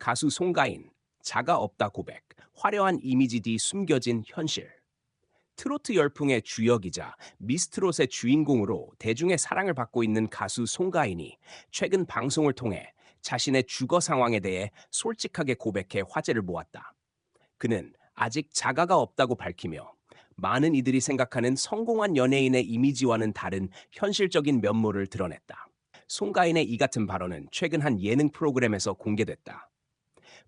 가수 송가인, 자가 없다 고백, 화려한 이미지 뒤 숨겨진 현실. 트로트 열풍의 주역이자 미스트롯의 주인공으로 대중의 사랑을 받고 있는 가수 송가인이 최근 방송을 통해 자신의 주거 상황에 대해 솔직하게 고백해 화제를 모았다. 그는 아직 자가가 없다고 밝히며 많은 이들이 생각하는 성공한 연예인의 이미지와는 다른 현실적인 면모를 드러냈다. 송가인의 이 같은 발언은 최근 한 예능 프로그램에서 공개됐다.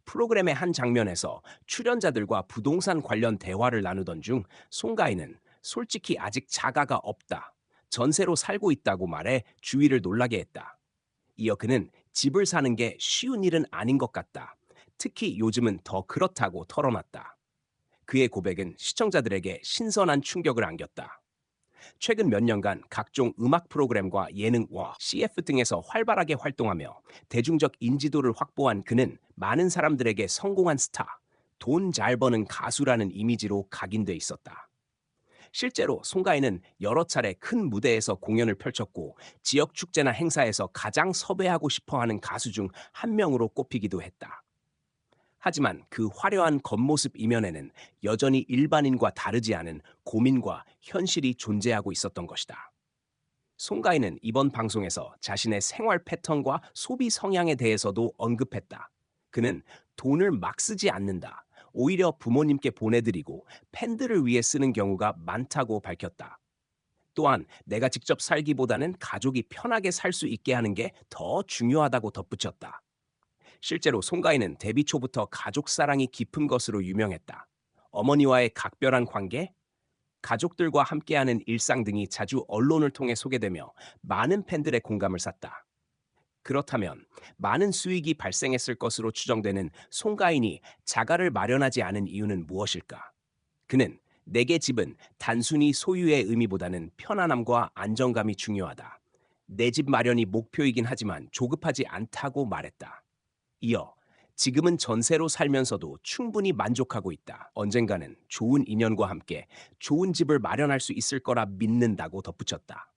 프로그램의 한 장면에서 출연자들과 부동산 관련 대화를 나누던 중 송가인은 솔직히 아직 자가가 없다. 전세로 살고 있다고 말해 주위를 놀라게 했다. 이어 그는 집을 사는 게 쉬운 일은 아닌 것 같다. 특히 요즘은 더 그렇다고 털어놨다. 그의 고백은 시청자들에게 신선한 충격을 안겼다. 최근 몇 년간 각종 음악 프로그램과 예능과 CF 등에서 활발하게 활동하며 대중적 인지도를 확보한 그는 많은 사람들에게 성공한 스타, 돈 잘 버는 가수라는 이미지로 각인돼 있었다. 실제로 송가인은 여러 차례 큰 무대에서 공연을 펼쳤고 지역 축제나 행사에서 가장 섭외하고 싶어 하는 가수 중 한 명으로 꼽히기도 했다. 하지만 그 화려한 겉모습 이면에는 여전히 일반인과 다르지 않은 고민과 현실이 존재하고 있었던 것이다. 송가인은 이번 방송에서 자신의 생활 패턴과 소비 성향에 대해서도 언급했다. 그는 돈을 막 쓰지 않는다. 오히려 부모님께 보내드리고 팬들을 위해 쓰는 경우가 많다고 밝혔다. 또한 내가 직접 살기보다는 가족이 편하게 살 수 있게 하는 게 더 중요하다고 덧붙였다. 실제로 송가인은 데뷔 초부터 가족 사랑이 깊은 것으로 유명했다. 어머니와의 각별한 관계, 가족들과 함께하는 일상 등이 자주 언론을 통해 소개되며 많은 팬들의 공감을 샀다. 그렇다면 많은 수익이 발생했을 것으로 추정되는 송가인이 자가를 마련하지 않은 이유는 무엇일까? 그는 내게 집은 단순히 소유의 의미보다는 편안함과 안정감이 중요하다. 내 집 마련이 목표이긴 하지만 조급하지 않다고 말했다. 이어 지금은 전세로 살면서도 충분히 만족하고 있다. 언젠가는 좋은 인연과 함께 좋은 집을 마련할 수 있을 거라 믿는다고 덧붙였다.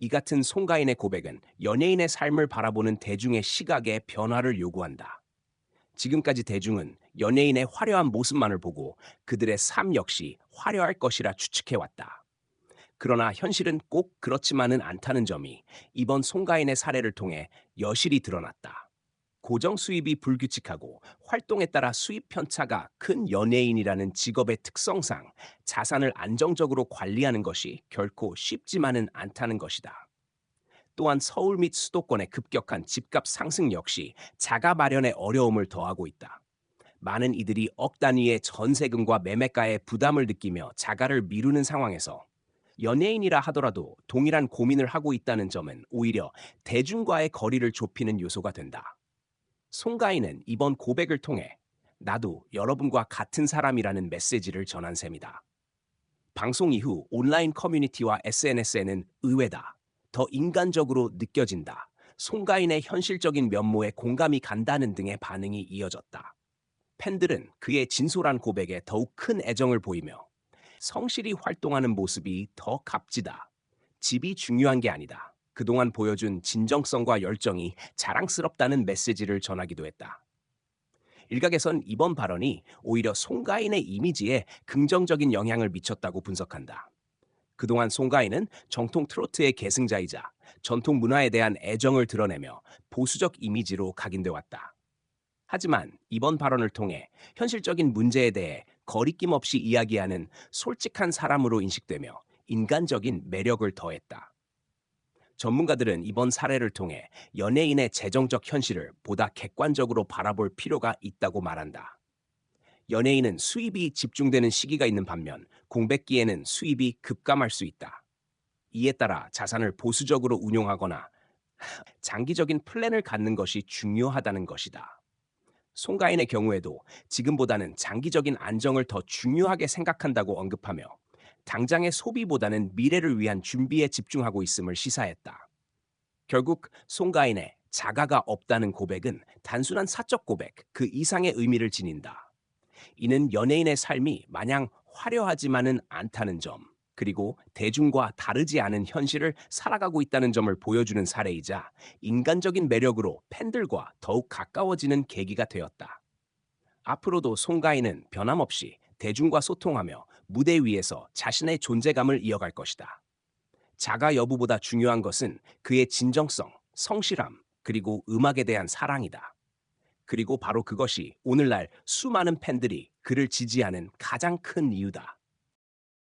이 같은 송가인의 고백은 연예인의 삶을 바라보는 대중의 시각에 변화를 요구한다. 지금까지 대중은 연예인의 화려한 모습만을 보고 그들의 삶 역시 화려할 것이라 추측해왔다. 그러나 현실은 꼭 그렇지만은 않다는 점이 이번 송가인의 사례를 통해 여실히 드러났다. 고정 수입이 불규칙하고 활동에 따라 수입 편차가 큰 연예인이라는 직업의 특성상 자산을 안정적으로 관리하는 것이 결코 쉽지만은 않다는 것이다. 또한 서울 및 수도권의 급격한 집값 상승 역시 자가 마련의 어려움을 더하고 있다. 많은 이들이 억 단위의 전세금과 매매가의 부담을 느끼며 자가를 미루는 상황에서 연예인이라 하더라도 동일한 고민을 하고 있다는 점은 오히려 대중과의 거리를 좁히는 요소가 된다. 송가인은 이번 고백을 통해 나도 여러분과 같은 사람이라는 메시지를 전한 셈이다. 방송 이후 온라인 커뮤니티와 SNS에는 의외다. 더 인간적으로 느껴진다. 송가인의 현실적인 면모에 공감이 간다는 등의 반응이 이어졌다. 팬들은 그의 진솔한 고백에 더욱 큰 애정을 보이며 성실히 활동하는 모습이 더 값지다. 집이 중요한 게 아니다. 그동안 보여준 진정성과 열정이 자랑스럽다는 메시지를 전하기도 했다. 일각에선 이번 발언이 오히려 송가인의 이미지에 긍정적인 영향을 미쳤다고 분석한다. 그동안 송가인은 정통 트로트의 계승자이자 전통 문화에 대한 애정을 드러내며 보수적 이미지로 각인돼 왔다. 하지만 이번 발언을 통해 현실적인 문제에 대해 거리낌 없이 이야기하는 솔직한 사람으로 인식되며 인간적인 매력을 더했다. 전문가들은 이번 사례를 통해 연예인의 재정적 현실을 보다 객관적으로 바라볼 필요가 있다고 말한다. 연예인은 수입이 집중되는 시기가 있는 반면 공백기에는 수입이 급감할 수 있다. 이에 따라 자산을 보수적으로 운용하거나 장기적인 플랜을 갖는 것이 중요하다는 것이다. 송가인의 경우에도 지금보다는 장기적인 안정을 더 중요하게 생각한다고 언급하며 당장의 소비보다는 미래를 위한 준비에 집중하고 있음을 시사했다. 결국 송가인의 자가가 없다는 고백은 단순한 사적 고백 그 이상의 의미를 지닌다. 이는 연예인의 삶이 마냥 화려하지만은 않다는 점, 그리고 대중과 다르지 않은 현실을 살아가고 있다는 점을 보여주는 사례이자 인간적인 매력으로 팬들과 더욱 가까워지는 계기가 되었다. 앞으로도 송가인은 변함없이 대중과 소통하며 무대 위에서 자신의 존재감을 이어갈 것이다. 자가 여부보다 중요한 것은 그의 진정성, 성실함, 그리고 음악에 대한 사랑이다. 그리고 바로 그것이 오늘날 수많은 팬들이 그를 지지하는 가장 큰 이유다.